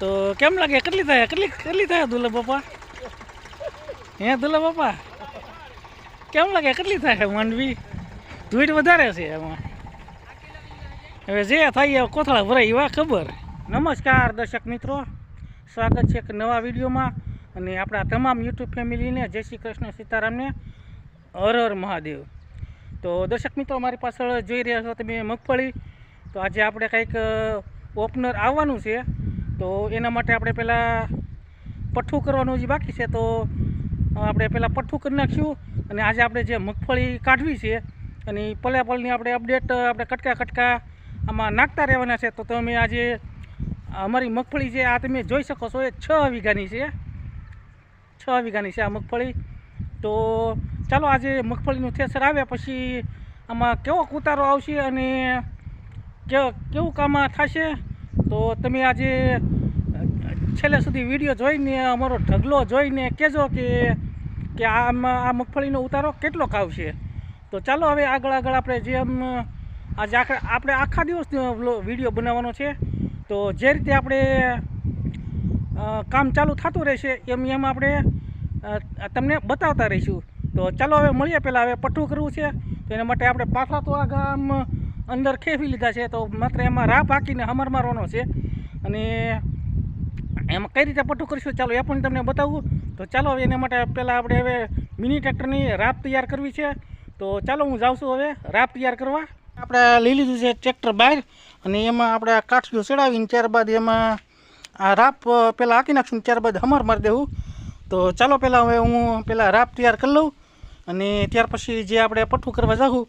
તો કેમ લાગે? કેટલી થાય? કેટલી કેટલી થાય દુલ્લા બાપા? હે દુલ્લા બાપા? કેમ લાગે? કેટલી થાય માંડવી? ધૂળ વધારે છે એમાં હવે જે થાય કોથળા ભરાય એવા ખબર. નમસ્કાર, દર્શક મિત્રો. સ્વાગત છે એક નવા વિડીયોમાં અને આપણા તમામ યુટ્યુબ ફેમિલીને જય શ્રી કૃષ્ણ સીતારામને, હર હર મહાદેવ. તો દર્શક મિત્રો મારી પાછળ જોઈ રહ્યા છો તમે મગફળી. તો આજે આપણે કંઈક ઓપનર આવવાનું છે. તો એના માટે આપણે પહેલાં પઠ્ઠું કરવાનું જે બાકી છે. તો આપણે પહેલાં પઠ્ઠું કરી નાખ્યું અને આજે આપણે જે મગફળી કાઢવી છે અને ઈ પલે પલની આપણે અપડેટ આપણે કટકા કટકા આમાં નાખતા રહેવાના છે. તો તમે આજે અમારી મગફળી છે, આ તમે જોઈ શકો છો, એ છ વીઘાની છે. છ વીઘાની છે આ મગફળી. તો ચાલો આજે મગફળીનું થેસર આવ્યા પછી આમાં કેવો ઉતારો આવશે અને કેવું કામ થશે? તો તમે આજે છેલ્લે સુધી વીડિયો જોઈને, અમારો ઢગલો જોઈને કહેજો કે કે આમાં, આ મગફળીનો ઉતારો કેટલો આવશે તો ચાલો હવે આગળ આગળ આપણે જેમ આજે આખા, આપણે આખા દિવસનો વીડિયો બનાવવાનો છે. તો જે રીતે આપણે કામ ચાલુ થતું રહેશે, એમ એમ આપણે તમને બતાવતા રહીશું. તો ચાલો હવે મળીએ પહેલાં, હવે પઠ્ઠું કરવું છે. તો એના માટે આપણે પાછા તો આ ગામ અંદર ખેવી લીધા છે, તો માત્ર એમાં રાહ પાકીને હમર મારવાનો છે. અને એમાં કઈ રીતે પઠું કરીશું? ચાલો, એ પણ તમને બતાવું. તો ચાલો, હવે એના માટે પહેલાં આપણે હવે મિની ટ્રેક્ટરની રાપ તૈયાર કરવી છે. તો ચાલો, હું જાઉં છું હવે રાપ તૈયાર કરવા. આપણે લઈ લીધું છે ટ્રેક્ટર બહાર, અને એમાં આપણે કાઠિયું ચડાવીને ત્યારબાદ એમાં આ રાપ પહેલાં હાંકી નાખશું ત્યારબાદ હમર મારી દેવું. તો ચાલો, પહેલાં હવે હું પહેલાં રાપ તૈયાર કરી લઉં, અને ત્યાર પછી જે આપણે પઠ્ઠું કરવા જાઉં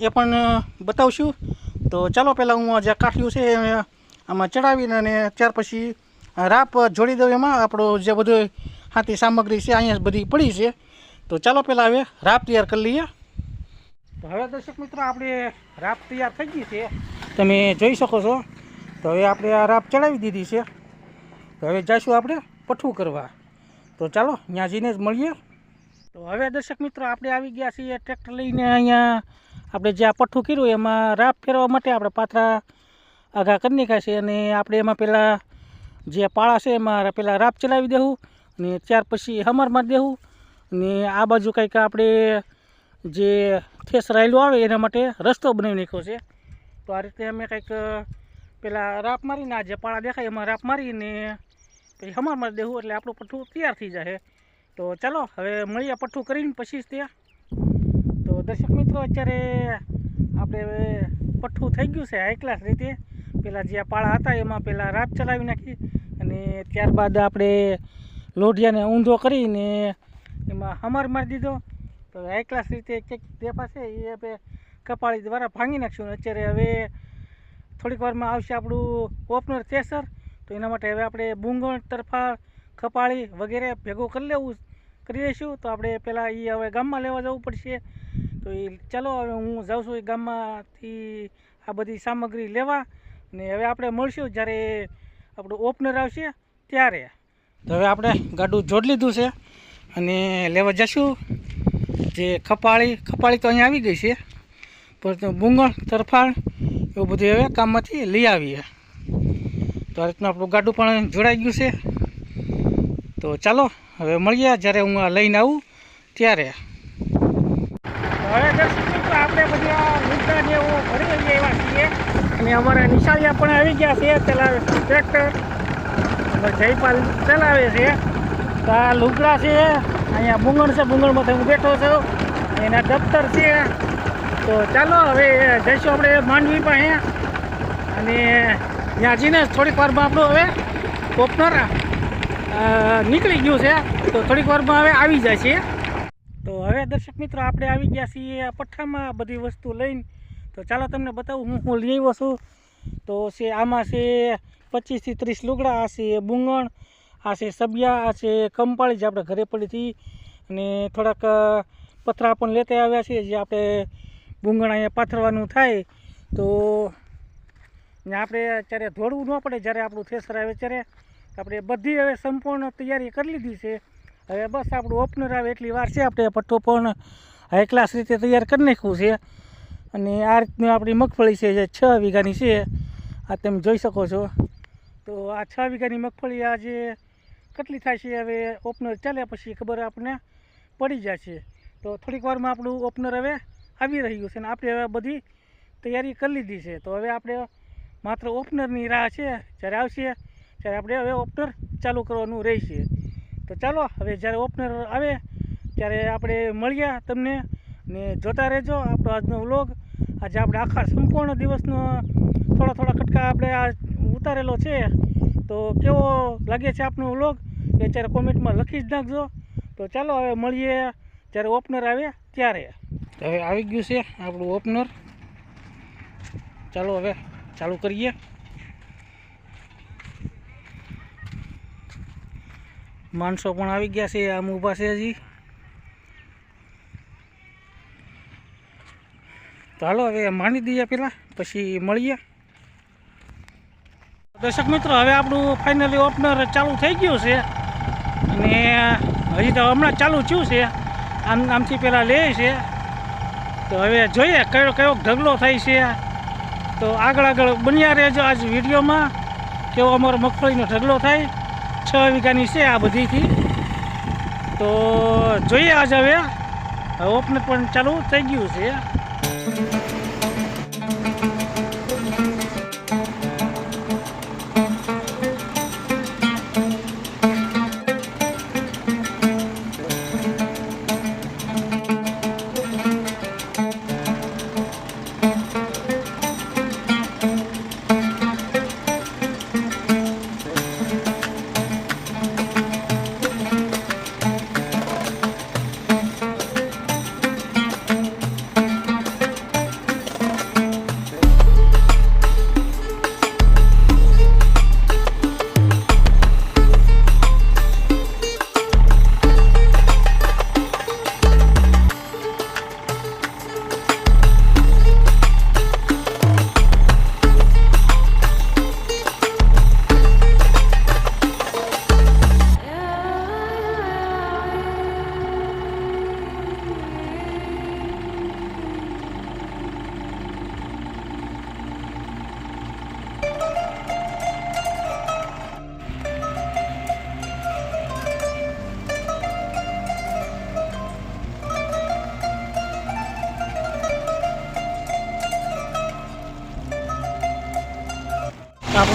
એ પણ બતાવશું. તો ચાલો પહેલાં હું જે કાઠિયું છે આમાં ચડાવીને અને ત્યાર પછી રાપ જોડી દઉં એમાં. આપણો જે બધો હાથી સામગ્રી છે, અહીંયા બધી પડી છે. તો ચાલો પહેલાં હવે રાપ તૈયાર કરી લઈએ. તો હવે દર્શક મિત્રો, આપણે રાપ તૈયાર થઈ ગઈ છે. તમે જોઈ શકો છો. તો હવે આપણે આ રાપ ચડાવી દીધી છે. તો હવે જઈશું આપણે પઠ્ઠું કરવા. તો ચાલો ત્યાં જઈને જ મળીએ. તો હવે દર્શક મિત્રો, આપણે આવી ગયા છીએ ટ્રેક્ટર લઈને અહીંયા આપણે જે આ પઠ્ઠું કર્યું એમાં રાપ ફેરવા માટે આપણે પાથરા આઘા કરી નાખ્યા છે અને આપણે એમાં પહેલાં જે પાળા છે એમાં પહેલાં રાપ ચલાવી દેવું અને ત્યાર પછી હમર મારી દેવું અને આ બાજુ કંઈક આપણે જે ઠેસ રાયલું આવે એના માટે રસ્તો બનાવી નાખ્યો છે. તો આ રીતે અમે કંઈક પેલા રાપ મારીને આ જે પાળા દેખાય એમાં રાપ મારીને પછી હમર મારી દેવું એટલે આપણું પઠ્ઠું તૈયાર થઈ જાય તો ચાલો, હવે મળીએ પઠ્ઠું કરીને પછી જ ત્યાં દર્શક મિત્રો, અત્યારે આપણે પઠ્ઠું થઈ ગયું છે હાઈ ક્લાસ રીતે. પેલા જે પાળા હતા, એમાં પહેલાં રાપ ચલાવી નાખી અને ત્યારબાદ આપણે લોઢિયાને ઊંધો કરીને એમાં હમર મારી દીધો. તો હાઈ ક્લાસ રીતે કંઈક દેફા છે એ આપણે કપાળી દ્વારા ભાંગી નાખશું. અત્યારે હવે થોડીક વારમાં આવશે આપણું ઓપનર થેસર. તો એના માટે હવે આપણે બુંગણ તરફા કપાળી વગેરે ભેગું કરી લેવું, કરી દઈશું તો આપણે પહેલાં એ હવે ગામમાં લેવા જવું પડશે. તો એ ચાલો હવે હું જાઉં છું એ ગામમાંથી આ બધી સામગ્રી લેવા ને હવે આપણે મળશું જ્યારે આપણું ઓપનર આવશે ત્યારે. તો હવે આપણે ગાડું જોડ લીધું છે અને લેવા જશું. જે ખપાળી ખપાળી તો અહીંયા આવી ગઈ છે, પણ બુંગળ તરફાળ એવું બધું હવે કામમાંથી લઈ આવીએ. તો આ રીતનું આપણું ગાડું પણ જોડાઈ ગયું છે. તો ચાલો, હવે મળીએ જ્યારે હું આ લઈને આવું ત્યારે હવે દર્શક મિત્રો આપણે એવા છીએ. અને અમારા નિશાળિયા પણ આવી ગયા છે. ચલાવે ટ્રેક્ટર જયપાલ ચલાવે છે. તો આ લુગડા છે. અહીંયા બુંગણ છે. બુંગણમાંથી હું બેઠો છું. એના દફતર છે. તો ચાલો હવે જઈશું આપણે માંડવી પાસે. અને ત્યાં જઈને થોડીક વારમાં આપણું હવે ઓપનર નીકળી ગયું છે. તો થોડીક વારમાં હવે આવી જાય છે. તો હવે દર્શક મિત્રો, આપણે આવી ગયા છીએ પઠ્ઠામાં બધી વસ્તુ લઈને. તો ચાલો તમને બતાવું, હું હું લઈ આવ્યો છું. તો છે, આમાં છે પચીસથી ત્રીસ લુગડા, આ છે બુંગણ, આ છે સબિયા, આ છે કંપાળી જે આપણે ઘરે પડી હતી. અને થોડાક પથરા પણ લેતા આવ્યા છે, જે આપણે બુંગણ અહીંયા પાથરવાનું થાય. તો આપણે અત્યારે ધોળવું ન પડે, જ્યારે આપણું થેસર આવે, ત્યારે આપણે બધી હવે સંપૂર્ણ તૈયારી કરી લીધી છે. હવે બસ આપણું ઓપનર આવે એટલી વાર છે, આપણે પટ્ટો પણ હાઈ ક્લાસ રીતે તૈયાર કરી નાખ્યું છે. અને આ રીતની આપણી મગફળી છે, જે છ વીઘાની છે, આ તમે જોઈ શકો છો. તો આ છ વીઘાની મગફળી આજે કેટલી થાય છે, હવે ઓપનર ચાલ્યા પછી ખબર આપણને પડી જાય છે તો થોડીક વારમાં આપણું ઓપનર હવે આવી રહ્યું છે અને આપણે હવે બધી તૈયારી કરી લીધી છે. તો હવે આપણે માત્ર ઓપનરની રાહ છે, જ્યારે આવશે ત્યારે આપણે હવે ઓપનર ચાલુ કરવાનું રહેશે. તો ચાલો, હવે જ્યારે ઓપનર આવે ત્યારે આપણે મળ્યા તમને ને જોતા રહેજો આપણો આજનો વ્લોગ. આજે આપણે આખા સંપૂર્ણ દિવસનો થોડા થોડા કટકા આપણે આ ઉતારેલો છે. તો કેવો લાગે છે આપનો વ્લોગ? એ અત્યારે કોમેન્ટમાં લખી જ નાખજો. તો ચાલો હવે મળીએ જ્યારે ઓપનર આવે ત્યારે. હવે આવી ગયું છે આપણું ઓપનર. ચાલો હવે ચાલુ કરીએ. માણસો પણ આવી ગયા છે, આમ ઊભા છે હજી. તો હાલો, હવે માની દઈએ પહેલાં, પછી મળીએ. દર્શક મિત્રો, હવે આપણું ફાઇનલી ઓપનર ચાલુ થઈ ગયું છે. અને હજી તો હમણાં ચાલુ થયું છે. આમ, આમથી પહેલાં લે છે. તો હવે જોઈએ કયો કયો ઢગલો થાય છે. તો આગળ આગળ બન્યા રહેજો આજ વિડીયોમાં, કેવો અમારો મગફળીનો ઢગલો થાય. છ વીઘાની છે આ બધીથી. તો જોઈએ આજ હવે. હવે ઓપનર પણ ચાલુ થઈ ગયું છે. Thank you.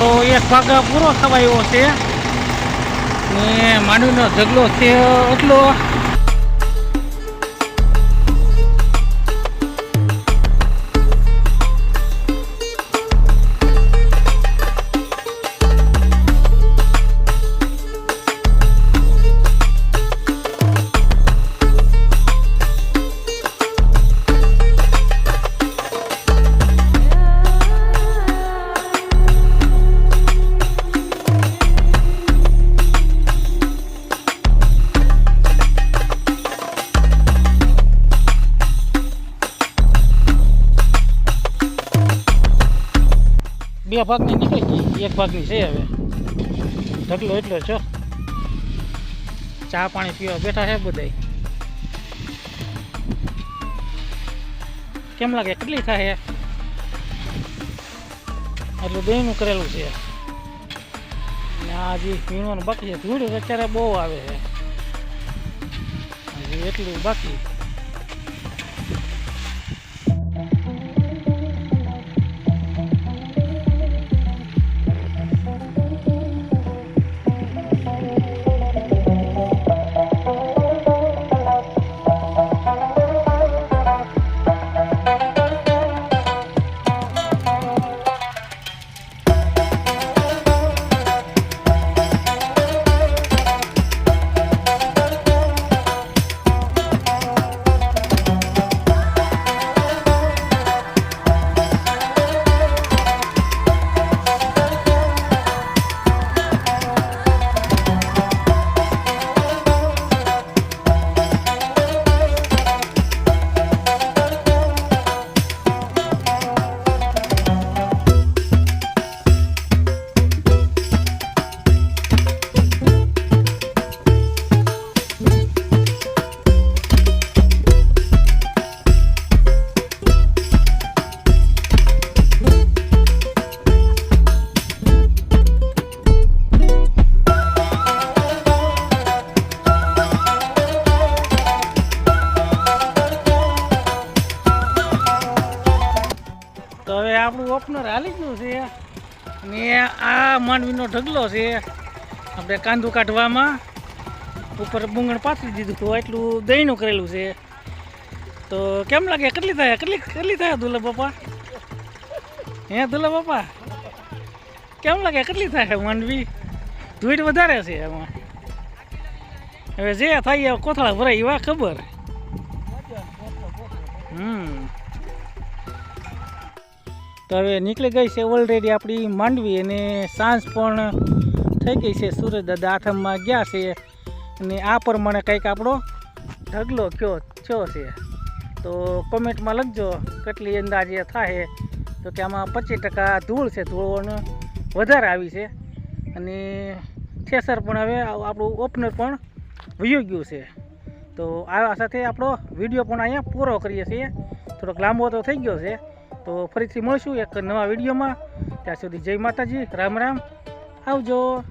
આપણો એક ભાગ પૂરો થવાયો છે. ને માંડવીનો ઝગલો છે એટલો. બે ભાગની નીકળી એક ભાગની છે હવે. ઢગલો એટલો છો. ચા પાણી પીવા બેઠા છે બધાય. કેમ લાગે? કેટલી થાય? એટલું બેનું કરેલું છે. આ હજી પીવાનું બાકી છે, ધૂળ અત્યારે બહુ આવે છે. હજી એટલું બાકી. અને આ માંડવીનો ઢગલો છે. આપણે કાંદું કાઢવામાં ઉપર બુંગણ પાથરી દીધું હતું એટલું દહીંનું કરેલું છે. તો કેમ લાગે? કેટલી થાય? કેટલી કેટલી થાય દુલ્લા બાપા? હે દુલ્લા બાપા? કેમ લાગે? કેટલી થાય માંડવી? ધૂળ વધારે છે એમાં હવે જે થાય કોથળા ભરાય, એવા ખબર. હમ. તો હવે નીકળી ગઈ છે ઓલરેડી આપણી માંડવી અને સાંજ પણ થઈ ગઈ છે. સુરજ દાદા આઠમમાં ગયા છે અને આ પ્રમાણે કંઈક આપણો ઢગલો કયો થયો છે. તો કોમેન્ટમાં લખજો કેટલી અંદાજે થાય. તો કે આમાં પચીસ ટકા ધૂળ છે. ધૂળોને વધારે આવી છે. અને થેસર પણ હવે આપણું ઓપનર પણ વયું ગયું છે. તો આ સાથે આપણો વીડિયો પણ અહીંયા પૂરો કરીએ છીએ. થોડોક લાંબો તો થઈ ગયો છે. તો ફરીથી મળશું એક નવા વિડીયોમાં. ત્યાં સુધી જય માતાજી રામ રામ. આવજો.